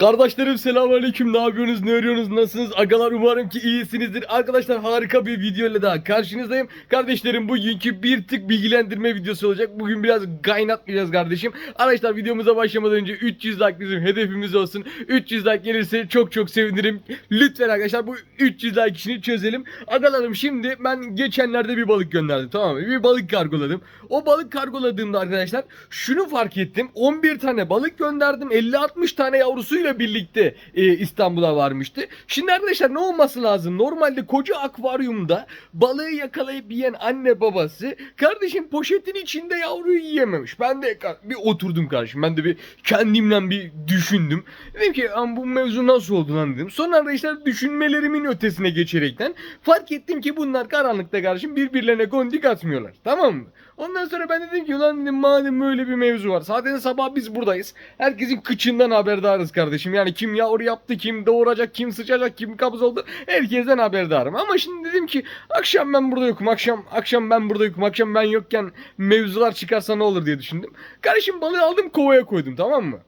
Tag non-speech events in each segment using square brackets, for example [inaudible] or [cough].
Kardeşlerim selamünaleyküm. Ne yapıyorsunuz? Ne örüyorsunuz? Nasılsınız? Agalar umarım ki iyisinizdir. Arkadaşlar harika bir video ile daha karşınızdayım. Kardeşlerim bugünkü bir tık bilgilendirme videosu olacak. Bugün biraz kaynatmayacağız kardeşim. Arkadaşlar videomuza başlamadan önce 300 like bizim hedefimiz olsun. 300 like gelirse çok çok sevinirim. Lütfen arkadaşlar bu 300 like işini çözelim. Agalarım şimdi ben geçenlerde bir balık gönderdim tamam mı? Bir balık kargoladım. O balık kargoladığımda arkadaşlar şunu fark ettim. 11 tane balık gönderdim. 50-60 tane yavrusuyla birlikte e, İstanbul'a varmıştı. Şimdi arkadaşlar ne olması lazım? Normalde koca akvaryumda balığı yakalayıp yiyen anne babası kardeşim poşetin içinde yavruyu yiyememiş. Ben de bir oturdum kardeşim. Ben de bir kendimden bir düşündüm. Dedim ki "Am bu mevzu nasıl oldu lan dedim. Sonra arkadaşlar düşünmelerimin ötesine geçerekten fark ettim ki bunlar karanlıkta kardeşim birbirlerine gondik atmıyorlar. Tamam mı? Ondan sonra ben dedim ki ulan dedim madem böyle bir mevzu var. Zaten sabah biz buradayız. Herkesin kıçından haberdarız kardeşim. Yani kim yavru yaptı, kim doğuracak, kim sıçacak, kim kabız oldu. Herkesten haberdarım. Ama şimdi dedim ki akşam ben burada yokum. Akşam akşam ben burada yokum. Akşam ben yokken mevzular çıkarsa ne olur diye düşündüm. Kardeşim balığı aldım kovaya koydum tamam mı?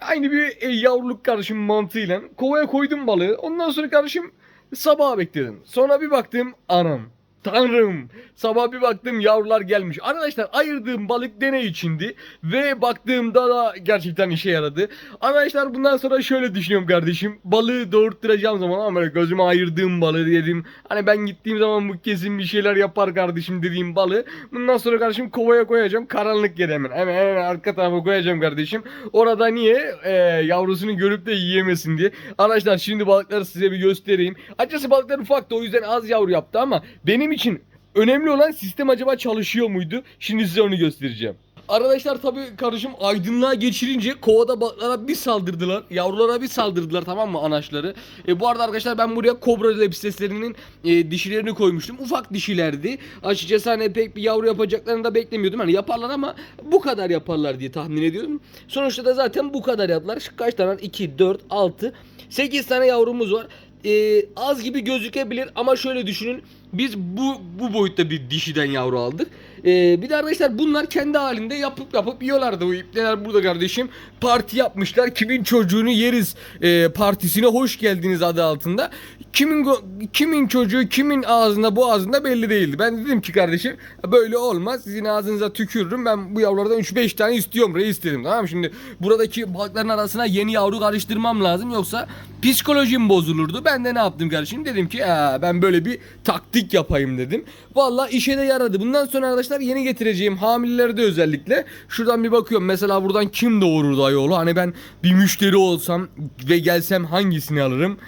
Aynı bir e, yavruluk kardeşim mantığıyla kovaya koydum balığı. Ondan sonra kardeşim sabah bekledim. Sonra bir baktım anam. Tanrım. Sabah bir baktım yavrular gelmiş. Arkadaşlar ayırdığım balık deney içindi. Ve baktığımda da gerçekten işe yaradı. Arkadaşlar bundan sonra şöyle düşünüyorum kardeşim. Balığı doğurtturacağım zaman ama böyle gözüme ayırdığım balığı dedim. Hani ben gittiğim zaman bu kesin bir şeyler yapar kardeşim dediğim balığı. Bundan sonra kardeşim kovaya koyacağım. Karanlık yere hemen. Hemen, hemen arka tarafa koyacağım kardeşim. Orada niye? Ee, yavrusunu görüp de yiyemesin diye. Arkadaşlar şimdi balıkları size bir göstereyim. Açıkçası balıklar ufaktı o yüzden az yavru yaptı ama benim için önemli olan sistem acaba çalışıyor muydu? Şimdi size onu göstereceğim. Arkadaşlar tabii kardeşim aydınlığa geçirince kovada balıklara bir saldırdılar. Yavrulara bir saldırdılar tamam mı anaçları. E, bu arada arkadaşlar ben buraya kobra lepisteslerinin e, dişilerini koymuştum. Ufak dişilerdi. Açıkçası hani pek bir yavru yapacaklarını da beklemiyordum. Hani yaparlar ama bu kadar yaparlar diye tahmin ediyordum. Sonuçta da zaten bu kadar yaptılar. Kaç tane? 2, 4, 6, 8 tane yavrumuz var. E, az gibi gözükebilir ama şöyle düşünün. Biz bu bu boyutta bir dişiden yavru aldık. Ee, bir de arkadaşlar bunlar kendi halinde yapıp yapıp yiyorlardı. Bu ipneler burada kardeşim. Parti yapmışlar. Kimin çocuğunu yeriz e, partisine hoş geldiniz adı altında. Kimin kimin çocuğu kimin ağzında bu ağzında belli değildi. Ben dedim ki kardeşim böyle olmaz. Sizin ağzınıza tükürürüm. Ben bu yavrulardan 3-5 tane istiyorum. Reis dedim. Tamam? Şimdi buradaki balıkların arasına yeni yavru karıştırmam lazım. Yoksa psikolojim bozulurdu. Ben de ne yaptım kardeşim? Dedim ki "Aa, ben böyle bir taktik yapayım dedim. Valla işe de yaradı. Bundan sonra arkadaşlar yeni getireceğim hamilelerde özellikle. Şuradan bir bakıyorum. Mesela buradan kim doğurur dayıoğlu? Hani ben bir müşteri olsam ve gelsem hangisini alırım?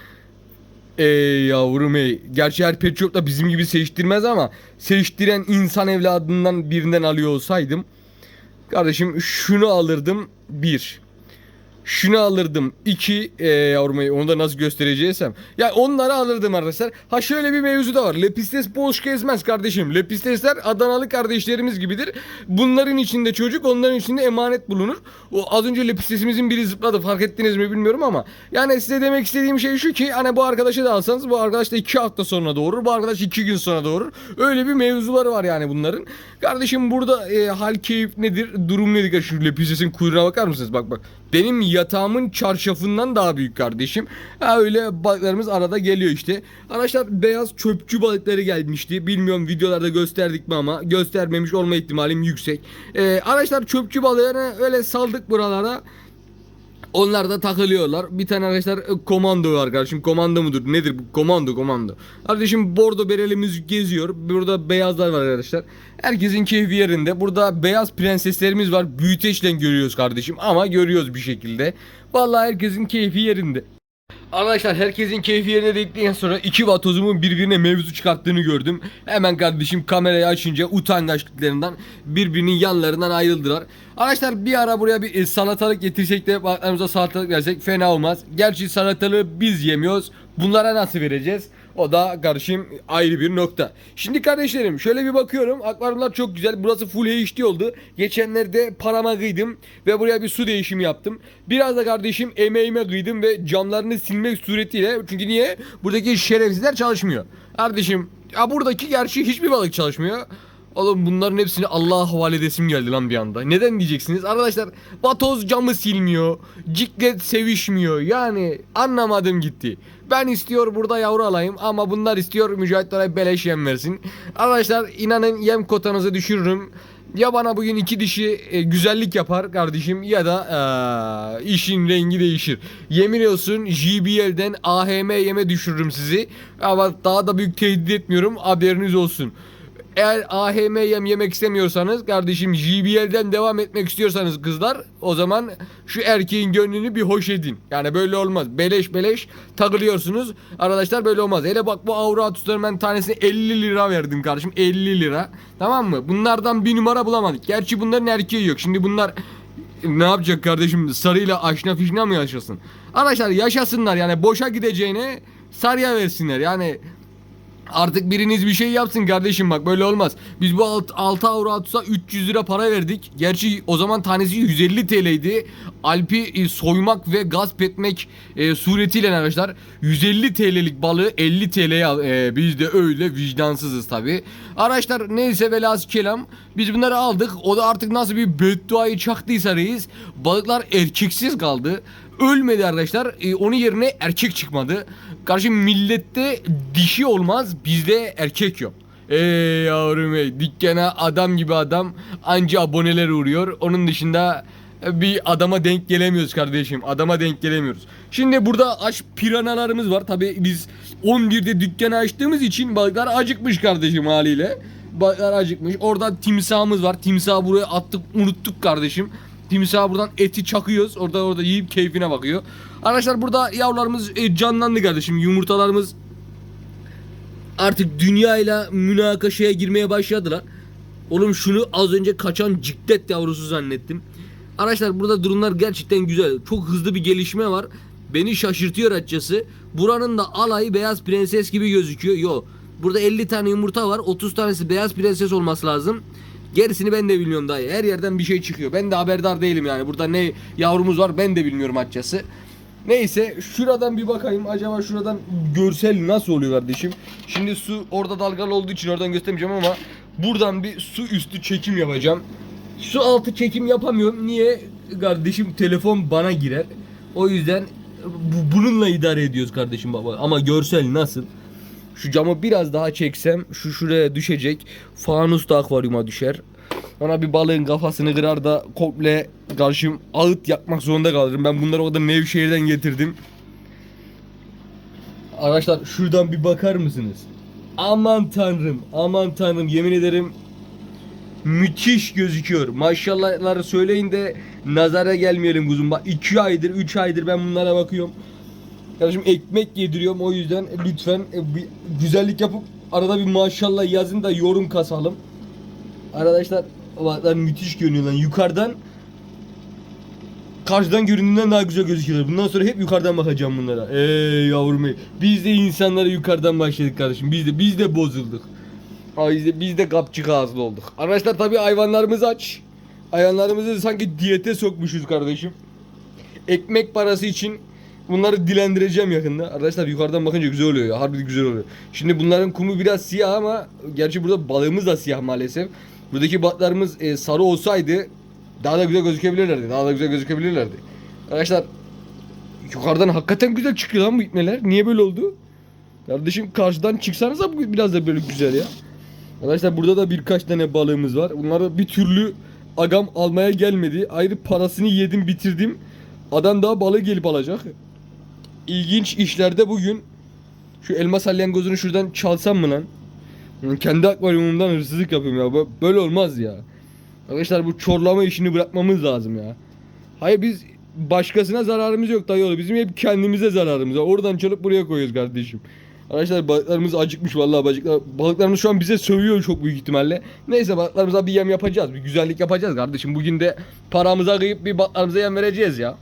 Ey yavrum ey. Gerçi her pet shop da bizim gibi seçtirmez ama seçtiren insan evladından birinden alıyor olsaydım kardeşim şunu alırdım bir. Şunu alırdım. iki e, yavrum ey, onu da nasıl göstereceksem. Ya onları alırdım arkadaşlar. Ha şöyle bir mevzu da var. Lepistes boş gezmez kardeşim. Lepistesler Adanalı kardeşlerimiz gibidir. Bunların içinde çocuk, onların içinde emanet bulunur. O az önce lepistesimizin biri zıpladı. Fark ettiniz mi bilmiyorum ama. Yani size demek istediğim şey şu ki hani bu arkadaşı da alsanız bu arkadaş da iki hafta sonra doğurur. Bu arkadaş iki gün sonra doğurur. Öyle bir mevzuları var yani bunların. Kardeşim burada e, hal keyif nedir? Durum nedir? Şu lepistesin kuyruğuna bakar mısınız? Bak bak. Benim yatağımın çarşafından daha büyük kardeşim. Ha öyle balıklarımız arada geliyor işte. Arkadaşlar beyaz çöpçü balıkları gelmişti. Bilmiyorum videolarda gösterdik mi ama göstermemiş olma ihtimalim yüksek. Ee, arkadaşlar çöpçü balığını öyle saldık buralara. Onlar da takılıyorlar. Bir tane arkadaşlar e, komando var kardeşim. Komando mudur? Nedir bu? Komando komando. Kardeşim bordo berelimiz geziyor. Burada beyazlar var arkadaşlar. Herkesin keyfi yerinde. Burada beyaz prenseslerimiz var. Büyüteçle görüyoruz kardeşim. Ama görüyoruz bir şekilde. Vallahi herkesin keyfi yerinde. Arkadaşlar herkesin keyfi yerine dedikten sonra iki vatozumun birbirine mevzu çıkarttığını gördüm. Hemen kardeşim kamerayı açınca utangaçlıklarından birbirinin yanlarından ayrıldılar. Arkadaşlar bir ara buraya bir e, salatalık getirsek de balıklarımıza salatalık versek fena olmaz. Gerçi salatalığı biz yemiyoruz. Bunlara nasıl vereceğiz? O da kardeşim ayrı bir nokta. Şimdi kardeşlerim şöyle bir bakıyorum. Akvaryumlar çok güzel. Burası full HD oldu. Geçenlerde parama kıydım ve buraya bir su değişimi yaptım. Biraz da kardeşim emeğime kıydım ve camlarını silmek suretiyle. Çünkü niye? Buradaki şerefsizler çalışmıyor. Kardeşim ya buradaki gerçi hiçbir balık çalışmıyor. Oğlum bunların hepsini Allah'a havale edesim geldi lan bir anda. Neden diyeceksiniz? Arkadaşlar Vatoz camı silmiyor. Ciklet sevişmiyor. Yani anlamadım gitti. Ben istiyor burada yavru alayım ama bunlar istiyor Mücahit Oray beleş yem versin. Arkadaşlar inanın yem kotanızı düşürürüm. Ya bana bugün iki dişi e, güzellik yapar kardeşim ya da e, işin rengi değişir. Yemin olsun JBL'den AHM yeme düşürürüm sizi. Ama daha da büyük tehdit etmiyorum haberiniz olsun. Eğer AHM yem yemek istemiyorsanız kardeşim JBL'den devam etmek istiyorsanız kızlar o zaman şu erkeğin gönlünü bir hoş edin. Yani böyle olmaz. Beleş beleş takılıyorsunuz. Arkadaşlar böyle olmaz. Hele bak bu Aura Atus'ların ben tanesine 50 lira verdim kardeşim. 50 lira. Tamam mı? Bunlardan bir numara bulamadık. Gerçi bunların erkeği yok. Şimdi bunlar ne yapacak kardeşim? Sarıyla aşna fişna mı yaşasın? Arkadaşlar yaşasınlar yani boşa gideceğine sarıya versinler. Yani Artık biriniz bir şey yapsın kardeşim bak böyle olmaz. Biz bu 6 avro atsa 300 lira para verdik. Gerçi o zaman tanesi 150 TL'ydi. Alp'i e, soymak ve gasp etmek e, suretiyle arkadaşlar 150 TL'lik balığı 50 TL'ye al. E, biz de öyle vicdansızız tabi. Araçlar neyse velası kelam. Biz bunları aldık. O da artık nasıl bir bedduayı çaktıysa reis. Balıklar erkeksiz kaldı. Ölmedi arkadaşlar. E, onun yerine erkek çıkmadı. Karşı millette dişi olmaz. Bizde erkek yok. Ey yavrum ey. Dükkana adam gibi adam anca aboneler uğruyor. Onun dışında bir adama denk gelemiyoruz kardeşim. Adama denk gelemiyoruz. Şimdi burada aç piranalarımız var. Tabi biz 11'de dükkanı açtığımız için balıklar acıkmış kardeşim haliyle. Balıklar acıkmış. Orada timsahımız var. Timsahı buraya attık unuttuk kardeşim. Timsah buradan eti çakıyoruz. Orada orada yiyip keyfine bakıyor. Arkadaşlar burada yavrularımız e, canlandı kardeşim. Yumurtalarımız artık dünyayla münakaşaya girmeye başladılar. Oğlum şunu az önce kaçan ciklet yavrusu zannettim. Arkadaşlar burada durumlar gerçekten güzel. Çok hızlı bir gelişme var. Beni şaşırtıyor açıkçası. Buranın da alayı beyaz prenses gibi gözüküyor. Yo. Burada 50 tane yumurta var. 30 tanesi beyaz prenses olması lazım. Gerisini ben de bilmiyorum dayı. Her yerden bir şey çıkıyor. Ben de haberdar değilim yani. Burada ne yavrumuz var ben de bilmiyorum açıkçası. Neyse şuradan bir bakayım. Acaba şuradan görsel nasıl oluyor kardeşim? Şimdi su orada dalgalı olduğu için oradan göstermeyeceğim ama buradan bir su üstü çekim yapacağım. Su altı çekim yapamıyorum. Niye? Kardeşim telefon bana girer. O yüzden bu- bununla idare ediyoruz kardeşim baba. Ama görsel nasıl? Şu camı biraz daha çeksem şu şuraya düşecek. Fanus da akvaryuma düşer. Ona bir balığın kafasını kırar da komple karşım ağıt yakmak zorunda kalırım. Ben bunları o da Nevşehir'den getirdim. Arkadaşlar şuradan bir bakar mısınız? Aman tanrım, aman tanrım yemin ederim müthiş gözüküyor. Maşallahları söyleyin de nazara gelmeyelim kuzum. Bak 2 aydır 3 aydır ben bunlara bakıyorum. Kardeşim ekmek yediriyorum o yüzden lütfen e, bir güzellik yapıp arada bir maşallah yazın da yorum kasalım. Arkadaşlar baklar müthiş görünüyor lan yukarıdan karşıdan göründüğünden daha güzel gözüküyorlar. Bundan sonra hep yukarıdan bakacağım bunlara. Ey yavrum. Biz de insanlara yukarıdan başladık kardeşim. Biz de biz de bozulduk. Aa, Biz de, biz de kapçık ağızlı olduk. Arkadaşlar tabii hayvanlarımız aç. Hayvanlarımızı sanki diyete sokmuşuz kardeşim. Ekmek parası için bunları dilendireceğim yakında. Arkadaşlar yukarıdan bakınca güzel oluyor ya. Harbi güzel oluyor. Şimdi bunların kumu biraz siyah ama gerçi burada balığımız da siyah maalesef. Buradaki balıklarımız e, sarı olsaydı daha da güzel gözükebilirlerdi. Daha da güzel gözükebilirlerdi. Arkadaşlar yukarıdan hakikaten güzel çıkıyor lan bu ipneler. Niye böyle oldu? Kardeşim karşıdan çıksanıza bu biraz da böyle güzel ya. Arkadaşlar burada da birkaç tane balığımız var. Bunları bir türlü agam almaya gelmedi. Ayrı parasını yedim bitirdim. Adam daha balığı gelip alacak. İlginç işlerde bugün şu elma salyangozunu şuradan çalsam mı lan? Kendi akvaryumumdan hırsızlık yapıyorum ya. Bö- Böyle olmaz ya. Arkadaşlar bu çorlama işini bırakmamız lazım ya. Hayır biz başkasına zararımız yok dayı oğlu. Bizim hep kendimize zararımız. Oradan çalıp buraya koyuyoruz kardeşim. Arkadaşlar balıklarımız acıkmış vallahi balıklar. Balıklarımız şu an bize sövüyor çok büyük ihtimalle. Neyse balıklarımıza bir yem yapacağız. Bir güzellik yapacağız kardeşim. Bugün de paramıza kıyıp bir balıklarımıza yem vereceğiz ya.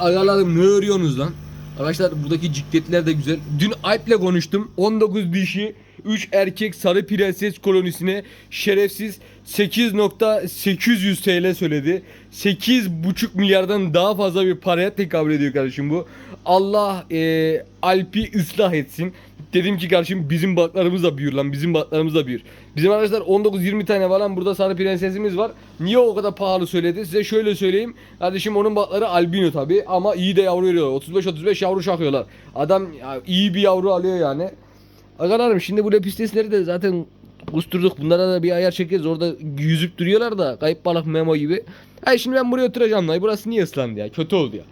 Agalarım ne örüyorsunuz lan? Arkadaşlar buradaki cikletler de güzel. Dün Alp'le konuştum. 19 dişi 3 erkek sarı prenses kolonisine şerefsiz 8.800 TL söyledi. 8,5 milyardan daha fazla bir paraya tekabül ediyor kardeşim bu. Allah e, Alp'i ıslah etsin. Dedim ki kardeşim bizim balıklarımız da büyür lan bizim balıklarımız da büyür. Bizim arkadaşlar 19-20 tane falan burada sarı prensesimiz var. Niye o kadar pahalı söyledi? Size şöyle söyleyeyim. Kardeşim onun balıkları albino tabi ama iyi de yavru veriyorlar. 35-35 yavru şakıyorlar. Adam iyi bir yavru alıyor yani. Agalarım şimdi bu lepistesleri de zaten kusturduk. Bunlara da bir ayar çekeriz. Orada yüzüp duruyorlar da kayıp balık memo gibi. Hayır şimdi ben buraya oturacağım lan. Burası niye ıslandı ya? Kötü oldu ya.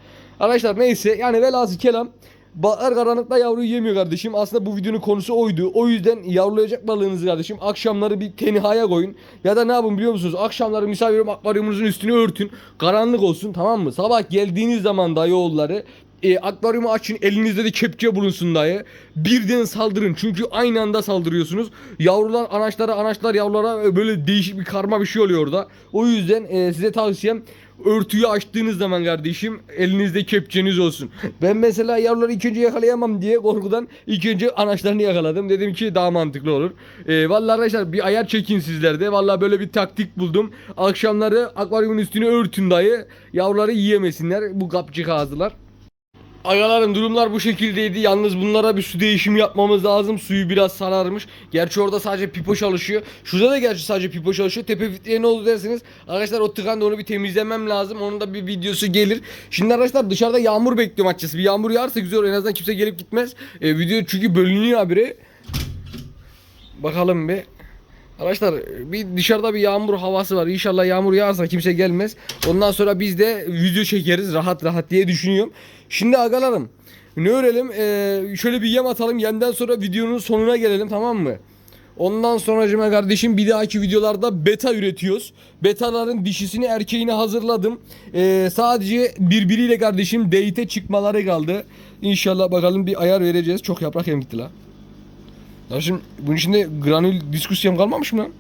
Arkadaşlar neyse yani velhasıl kelam Balıklar karanlıkta yavruyu yemiyor kardeşim. Aslında bu videonun konusu oydu. O yüzden yavrulayacak balığınızı kardeşim akşamları bir tenihaya koyun. Ya da ne yapın biliyor musunuz? Akşamları misafirim akvaryumunuzun üstünü örtün. Karanlık olsun tamam mı? Sabah geldiğiniz zaman da yolları e, akvaryumu açın elinizde de kepçe bulunsun dayı. Birden saldırın çünkü aynı anda saldırıyorsunuz. Yavrular anaçlara anaçlar yavrulara e, böyle değişik bir karma bir şey oluyor orada. O yüzden e, size tavsiyem örtüyü açtığınız zaman kardeşim elinizde kepçeniz olsun. Ben mesela yavruları ilk önce yakalayamam diye korkudan ilk önce anaçlarını yakaladım. Dedim ki daha mantıklı olur. E, vallahi arkadaşlar bir ayar çekin sizlerde. Vallahi böyle bir taktik buldum. Akşamları akvaryumun üstünü örtün dayı. Yavruları yiyemesinler bu kapçık ağızlar. Agalarım durumlar bu şekildeydi. Yalnız bunlara bir su değişimi yapmamız lazım. Suyu biraz sararmış. Gerçi orada sadece pipo çalışıyor. Şurada da gerçi sadece pipo çalışıyor. Tepe filtreye ne oldu derseniz. Arkadaşlar o tıkandı onu bir temizlemem lazım. Onun da bir videosu gelir. Şimdi arkadaşlar dışarıda yağmur bekliyorum açıkçası. Bir yağmur yağarsa güzel olur. En azından kimse gelip gitmez. E, video çünkü bölünüyor habire. Bakalım bir. Arkadaşlar bir dışarıda bir yağmur havası var. İnşallah yağmur yağarsa kimse gelmez. Ondan sonra biz de video çekeriz rahat rahat diye düşünüyorum. Şimdi agalarım ne örelim? Ee, şöyle bir yem atalım. Yemden sonra videonun sonuna gelelim tamam mı? Ondan sonra kardeşim bir dahaki videolarda beta üretiyoruz. Betaların dişisini erkeğini hazırladım. Ee, sadece birbiriyle kardeşim date çıkmaları kaldı. İnşallah bakalım bir ayar vereceğiz. Çok yaprak gitti la. Ya şimdi bunun içinde granül diskusyon kalmamış mı? lan?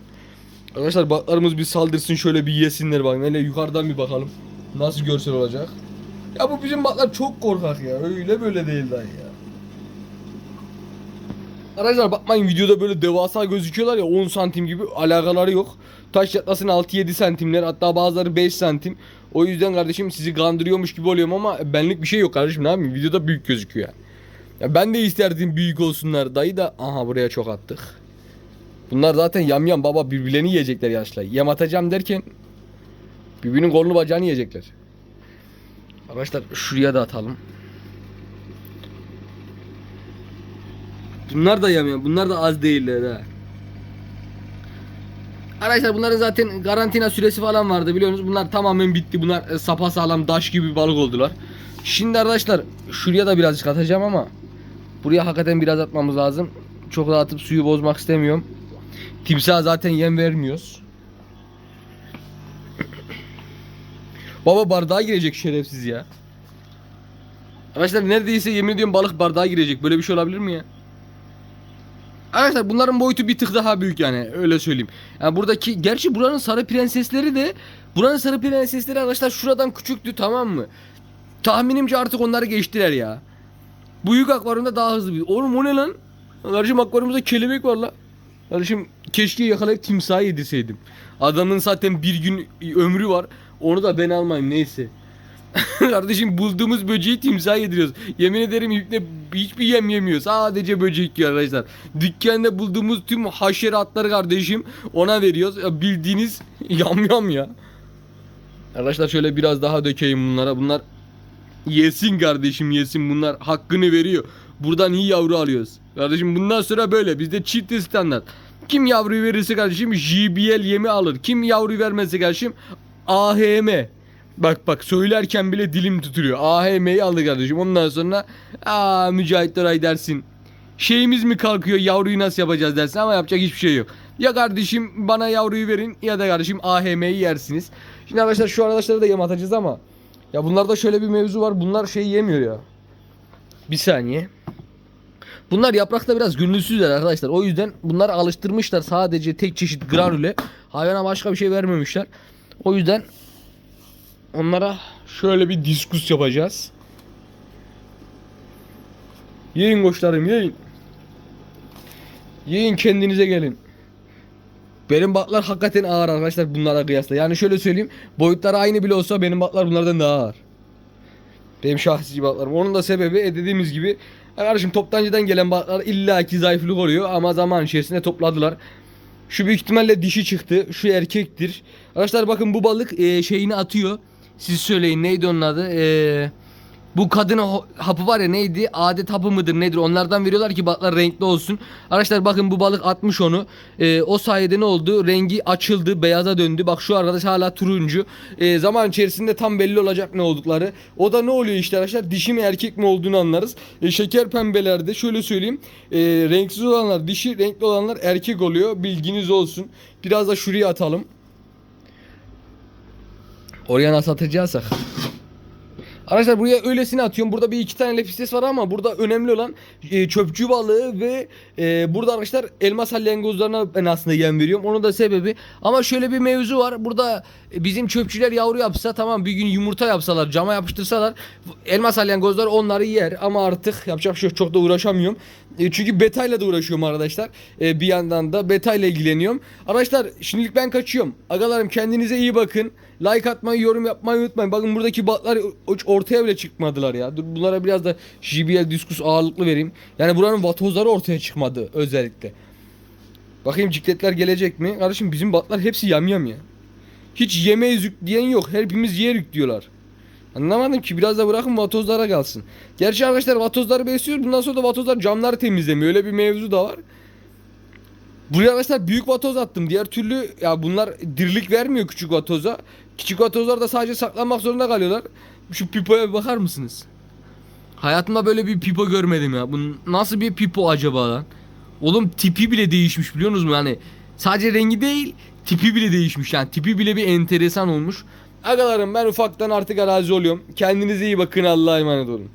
Arkadaşlar balıklarımız bir saldırsın şöyle bir yesinler bakın. Hele yukarıdan bir bakalım. Nasıl görsel olacak. Ya bu bizim balıklar çok korkak ya. Öyle böyle değil lan ya. Arkadaşlar bakmayın videoda böyle devasa gözüküyorlar ya 10 santim gibi alakaları yok. Taş yatlasın 6-7 santimler hatta bazıları 5 santim. O yüzden kardeşim sizi kandırıyormuş gibi oluyorum ama benlik bir şey yok kardeşim ne yapayım videoda büyük gözüküyor yani. Ya ben de isterdim büyük olsunlar dayı da aha buraya çok attık. Bunlar zaten yamyam baba birbirlerini yiyecekler yaşla. Yem atacağım derken birbirinin kolunu bacağını yiyecekler. Arkadaşlar şuraya da atalım. Bunlar da yamyam. Bunlar da az değiller ha. Arkadaşlar bunların zaten karantina süresi falan vardı biliyorsunuz. Bunlar tamamen bitti. Bunlar e, sapa sağlam daş gibi balık oldular. Şimdi arkadaşlar şuraya da birazcık atacağım ama buraya hakikaten biraz atmamız lazım. Çok da atıp suyu bozmak istemiyorum. Timsah zaten yem vermiyoruz. Baba bardağa girecek şerefsiz ya. Arkadaşlar neredeyse yemin ediyorum balık bardağa girecek. Böyle bir şey olabilir mi ya? Arkadaşlar bunların boyutu bir tık daha büyük yani öyle söyleyeyim. Yani buradaki gerçi buranın sarı prensesleri de buranın sarı prensesleri arkadaşlar şuradan küçüktü tamam mı? Tahminimce artık onları geçtiler ya. Bu büyük akvaryumda daha hızlı bir. Oğlum o ne lan? Kardeşim akvaryumda kelebek var la. Kardeşim keşke yakalayıp timsahı yedirseydim. Adamın zaten bir gün ömrü var. Onu da ben almayayım neyse. [laughs] Kardeşim bulduğumuz böceği timsah yediriyoruz. Yemin ederim ipne hiçbir yem yemiyor. Sadece böcek yiyor arkadaşlar. Dükkanda bulduğumuz tüm haşeratları kardeşim ona veriyoruz. Ya bildiğiniz [laughs] yam ya. Arkadaşlar şöyle biraz daha dökeyim bunlara. Bunlar yesin kardeşim yesin. Bunlar hakkını veriyor. Buradan iyi yavru alıyoruz. Kardeşim bundan sonra böyle. Bizde çift standart. Kim yavruyu verirse kardeşim JBL yemi alır. Kim yavruyu vermezse kardeşim AHM. Bak bak söylerken bile dilim tutuluyor. AHM'yi aldı kardeşim. Ondan sonra aa Mücahit Oray dersin. Şeyimiz mi kalkıyor yavruyu nasıl yapacağız dersin ama yapacak hiçbir şey yok. Ya kardeşim bana yavruyu verin ya da kardeşim AHM'yi yersiniz. Şimdi arkadaşlar şu arkadaşlara da yem atacağız ama ya bunlarda şöyle bir mevzu var. Bunlar şey yemiyor ya. Bir saniye. Bunlar yaprakta biraz gönülsüzler arkadaşlar. O yüzden bunları alıştırmışlar sadece tek çeşit granüle. Hayvana başka bir şey vermemişler. O yüzden onlara şöyle bir diskus yapacağız. Yiyin koçlarım yiyin. Yiyin kendinize gelin. Benim batlar hakikaten ağır arkadaşlar bunlara kıyasla. Yani şöyle söyleyeyim. Boyutları aynı bile olsa benim batlar bunlardan daha ağır. Benim şahsi batlarım. Onun da sebebi e, dediğimiz gibi ya kardeşim toptancıdan gelen batlar illaki zayıflık oluyor ama zaman içerisinde topladılar. Şu büyük ihtimalle dişi çıktı. Şu erkektir. Arkadaşlar bakın bu balık e, şeyini atıyor. Siz söyleyin neydi onun adı? Eee bu kadına ho- hapı var ya neydi? Adet hapı mıdır nedir? Onlardan veriyorlar ki balıklar renkli olsun. Arkadaşlar bakın bu balık atmış onu. Ee, o sayede ne oldu? Rengi açıldı, beyaza döndü. Bak şu arkadaş hala turuncu. Ee, zaman içerisinde tam belli olacak ne oldukları. O da ne oluyor işte arkadaşlar? Dişi mi erkek mi olduğunu anlarız. Ee, şeker pembelerde şöyle söyleyeyim. Ee, renksiz olanlar dişi, renkli olanlar erkek oluyor. Bilginiz olsun. Biraz da şuraya atalım. Oraya nasıl atacaksak. Arkadaşlar buraya öylesine atıyorum. Burada bir iki tane lepistes var ama burada önemli olan e, çöpçü balığı ve e, burada arkadaşlar elma salyangozlarına ben aslında yem veriyorum. Onun da sebebi ama şöyle bir mevzu var. Burada e, bizim çöpçüler yavru yapsa tamam bir gün yumurta yapsalar cama yapıştırsalar elma salyangozlar onları yer ama artık yapacak bir şey yok. Çok da uğraşamıyorum. E, çünkü betayla da uğraşıyorum arkadaşlar. E, bir yandan da betayla ilgileniyorum. Arkadaşlar şimdilik ben kaçıyorum. Agalarım kendinize iyi bakın. Like atmayı, yorum yapmayı unutmayın. Bakın buradaki batlar ortaya bile çıkmadılar ya. Dur bunlara biraz da JBL diskus ağırlıklı vereyim. Yani buranın vatozları ortaya çıkmadı özellikle. Bakayım cikletler gelecek mi? Kardeşim bizim batlar hepsi yamyam ya. Hiç yemeyiz yük diyen yok. Hepimiz yerik diyorlar. Anlamadım ki biraz da bırakın vatozlara kalsın. Gerçi arkadaşlar vatozları besliyoruz. Bundan sonra da vatozlar camları temizlemiyor. Öyle bir mevzu da var. Buraya arkadaşlar büyük vatoz attım. Diğer türlü ya bunlar dirlik vermiyor küçük vatoza. Küçük vatozlar da sadece saklanmak zorunda kalıyorlar. Şu pipoya bir bakar mısınız? Hayatımda böyle bir pipo görmedim ya. Bu nasıl bir pipo acaba lan? Oğlum tipi bile değişmiş biliyor musunuz? Yani sadece rengi değil tipi bile değişmiş yani. Tipi bile bir enteresan olmuş. Agalarım ben ufaktan artık arazi oluyorum. Kendinize iyi bakın Allah'a emanet olun.